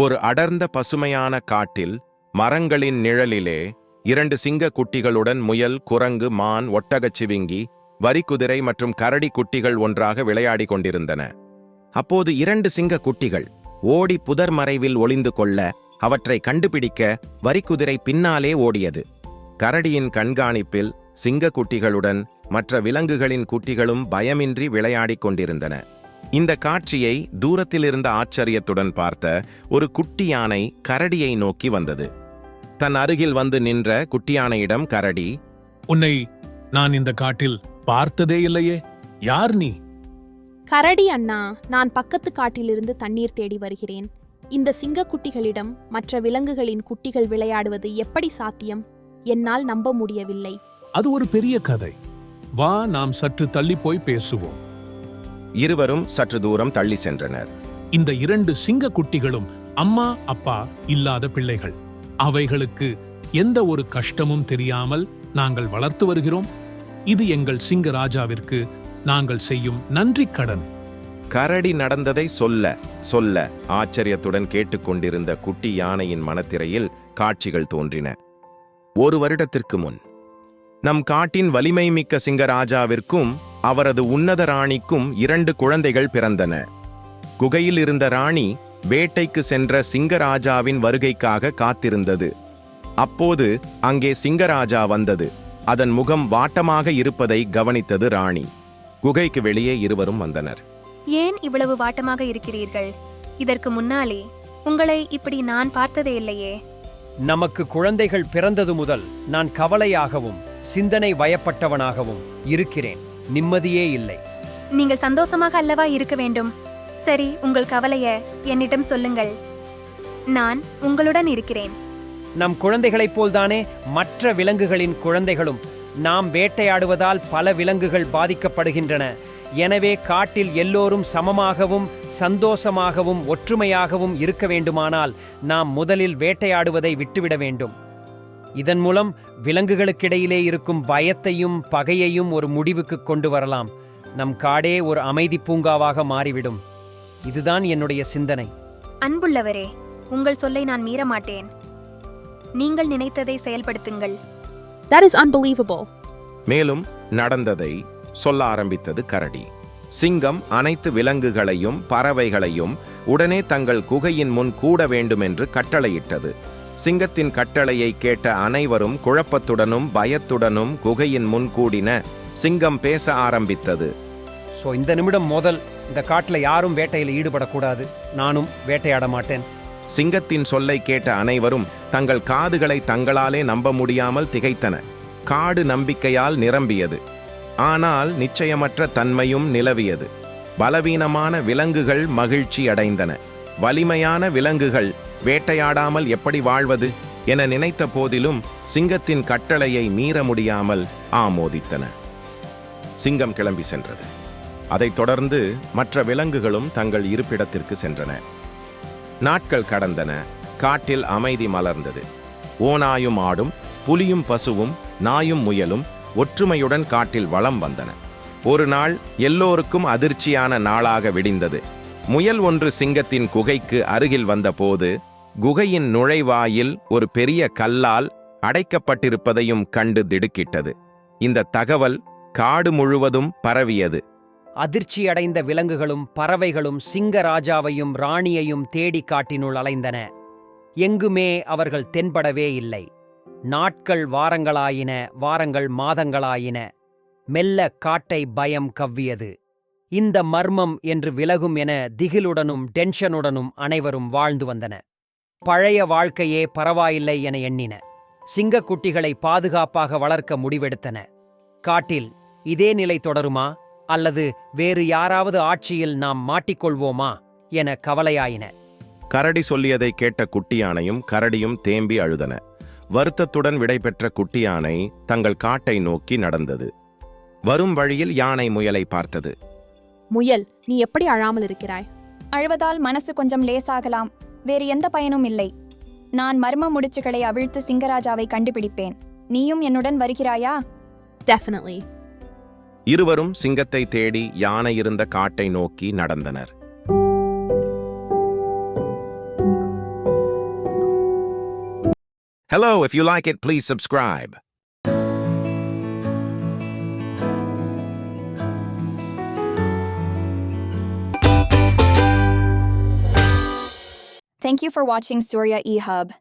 ஒரு அடர்ந்த பசுமையான காட்டில் மரங்களின் நிழலிலே இரண்டு சிங்க குட்டிகளுடன் முயல் குரங்கு மான் ஒட்டகச்சிவிங்கி வரிக்குதிரை மற்றும் கரடி குட்டிகள் ஒன்றாக விளையாடிக் கொண்டிருந்தன. அப்போது இரண்டு சிங்க குட்டிகள் ஓடி புதர் மறைவில் ஒளிந்து கொள்ள அவற்றை கண்டுபிடிக்க வரிக்குதிரை பின்னாலே ஓடியது. கரடியின் கண்காணிப்பில் சிங்க குட்டிகளுடன் மற்ற விலங்குகளின் குட்டிகளும் பயமின்றி விளையாடிக் கொண்டிருந்தன. இந்த காட்சியை தூரத்திலிருந்த ஆச்சரியத்துடன் பார்த்த ஒரு குட்டி யானை கரடியை நோக்கி வந்தது. தன் அருகில் வந்து நின்ற குட்டி யானையிடம் கரடி உன்னை நான் இந்த காட்டில் பார்த்ததே இல்லையே. யார் நீ? கரடி அண்ணா நான் பக்கத்து காட்டிலிருந்து தண்ணீர் தேடி வருகிறேன். இந்த சிங்கக்குட்டிகளிடம் மற்ற விலங்குகளின் குட்டிகள் விளையாடுவது எப்படி சாத்தியம்? என்னால் நம்ப முடியவில்லை. அது ஒரு பெரிய கதை. வா நாம் சற்று தள்ளி போய் பேசுவோம். இருவரும் சற்று தூரம் தள்ளி சென்றனர். இந்த இரண்டு சிங்க குட்டிகளும் அம்மா அப்பா இல்லாத பிள்ளைகள். அவைகளுக்கு எந்த ஒரு கஷ்டமும் தெரியாமல் நாங்கள் வளர்த்து வருகிறோம். இது எங்கள் சிங்க ராஜாவிற்கு நாங்கள் செய்யும் நன்றிக் கடன். கரடி நடந்ததை சொல்ல சொல்ல ஆச்சரியத்துடன் கேட்டுக்கொண்டிருந்த குட்டி யானையின் மனத்திரையில் காட்சிகள் தோன்றின. ஒரு வருடத்திற்கு முன் நம் காட்டின் வலிமை மிக்க சிங்கராஜாவிற்கும் அவரது உன்னத ராணிக்கும் இரண்டு குழந்தைகள் பிறந்தன. குகையில் இருந்த ராணி வேட்டைக்கு சென்ற சிங்கராஜாவின் வருகைக்காக காத்திருந்தது. அப்போது அங்கே சிங்கராஜா வந்தது. அதன் முகம் வாட்டமாக இருப்பதை கவனித்தது ராணி. குகைக்கு வெளியே இருவரும் வந்தனர். ஏன் இவ்வளவு வாட்டமாக இருக்கிறீர்கள்? இதற்கு முன்னாலே உங்களை இப்படி நான் பார்த்ததே இல்லையே. நமக்கு குழந்தைகள் பிறந்தது முதல் நான் கவலையாகவும் சிந்தனை வயப்பட்டவனாகவும் இருக்கிறேன். நிம்மதியே இல்லை. நீங்கள் சந்தோஷமாக அல்லவா இருக்க வேண்டும்? சரி உங்கள் கவலைய என்னிடம் சொல்லுங்கள். நான் உங்களுடன் இருக்கிறேன். நம் குழந்தைகளைப் போல்தானே மற்ற விலங்குகளின் குழந்தைகளும் நாம் வேட்டையாடுவதால் பல விலங்குகள் பாதிக்கப்படுகின்றன. எனவே காட்டில் எல்லோரும் சமமாகவும் சந்தோஷமாகவும் ஒற்றுமையாகவும் இருக்க வேண்டுமானால் நாம் முதலில் வேட்டையாடுவதை விட்டுவிட வேண்டும். இதன் மூலம் விலங்குகளுக்கிடையிலே இருக்கும் பயத்தையும் பகையையும் ஒரு முடிவுக்கு கொண்டு வரலாம். நம் காடே ஒரு அமைதி பூங்காவாக மாறிவிடும். இதுதான் என்னுடைய சிந்தனை. அன்புள்ளவரே உங்கள் சொல்லை நான் மீற மாட்டேன் நீங்கள் நினைத்ததை செயல்படுத்துங்கள். That is unbelievable. மேலும் நடந்ததை சொல்ல ஆரம்பித்தது கரடி. சிங்கம் அனைத்து விலங்குகளையும் பறவைகளையும் உடனே தங்கள் குகையின் முன் கூட வேண்டுமென்று கட்டளையிட்டது. சிங்கத்தின் கட்டளையை கேட்ட அனைவரும் குழப்பத்துடனும் பயத்துடனும் குகையின் முன் கூடின சிங்கம் பேச ஆரம்பித்தது. ஸோ இந்த நிமிடம் முதல் இந்த காட்டில் யாரும் வேட்டையில் ஈடுபடக்கூடாது. நானும் வேட்டையாட மாட்டேன். சிங்கத்தின் சொல்லை கேட்ட அனைவரும் தங்கள் காதுகளை தங்களாலே நம்ப முடியாமல் திகைத்தன. காடு நம்பிக்கையால் நிரம்பியது. ஆனால் நிச்சயமற்ற தன்மையும் நிலவியது. பலவீனமான விலங்குகள் மகிழ்ச்சி அடைந்தன. வலிமையான விலங்குகள் வேட்டையாடாமல் எப்படி வாழ்வது என நினைத்த போதிலும் சிங்கத்தின் கட்டளையை மீற முடியாமல் ஆமோதித்தன. சிங்கம் கிளம்பி சென்றது. அதைத் தொடர்ந்து மற்ற விலங்குகளும் தங்கள் இருப்பிடத்திற்கு சென்றன. நாட்கள் கடந்தன. காட்டில் அமைதி மலர்ந்தது. ஓநாயும் ஆடும் புலியும் பசுவும் நாயும் முயலும் ஒற்றுமையுடன் காட்டில் வலம் வந்தன. ஒரு நாள் எல்லோருக்கும் அதிர்ச்சியான நாளாக விடிந்தது. முயல் ஒன்று சிங்கத்தின் குகைக்கு அருகில் வந்தபோது குகையின் நுழைவாயில் ஒரு பெரிய கல்லால் அடைக்கப்பட்டிருப்பதையும் கண்டு திடுக்கிட்டது. இந்த தகவல் காடு முழுவதும் பரவியது. அதிர்ச்சியடைந்த விலங்குகளும் பறவைகளும் சிங்கராஜாவையும் ராணியையும் தேடி காட்டினுள் அலைந்தன. எங்குமே அவர்கள் தென்படவே இல்லை. நாட்கள் வாரங்களாயின வாரங்கள் மாதங்களாயின. மெல்ல காட்டை பயம் கவ்வியது. இந்த மர்மம் என்று விலகும் என திகிலுடனும் டென்ஷனுடனும் அனைவரும் வாழ்ந்து வந்தன. பழைய வாழ்க்கையே பரவாயில்லை என எண்ணின. சிங்கக்குட்டிகளை பாதுகாப்பாக வளர்க்க முடிவெடுத்தன. காட்டில் இதே நிலை தொடருமா? அல்லது வேறு யாராவது ஆட்சியில் நாம் மாட்டிக்கொள்வோமா? என கவலையாயின. கரடி சொல்லியதை கேட்ட குட்டி யானையும் கரடியும் தேம்பி அழுதன. வருத்தத்துடன் விடைபெற்ற குட்டி யானை தங்கள் காட்டை நோக்கி நடந்தது. வரும் வழியில் யானை முயலை பார்த்தது. முயல் நீ எப்படி அழாமல் இருக்கிறாய்? அழுவதால் மனசு கொஞ்சம் லேசாகலாம். வேறு எந்த பயனும் இல்லை. நான் மர்ம முடிச்சுகளை அவிழ்த்து சிங்கராஜாவை கண்டுபிடிப்பேன். நீயும் என்னுடன் வருகிறாயா? டெஃபினெட்லி இருவரும் சிங்கத்தை தேடி யானை இருந்த காட்டை நோக்கி நடந்தனர். Hello if you like it, please subscribe. Thank you for watching Surya eHub.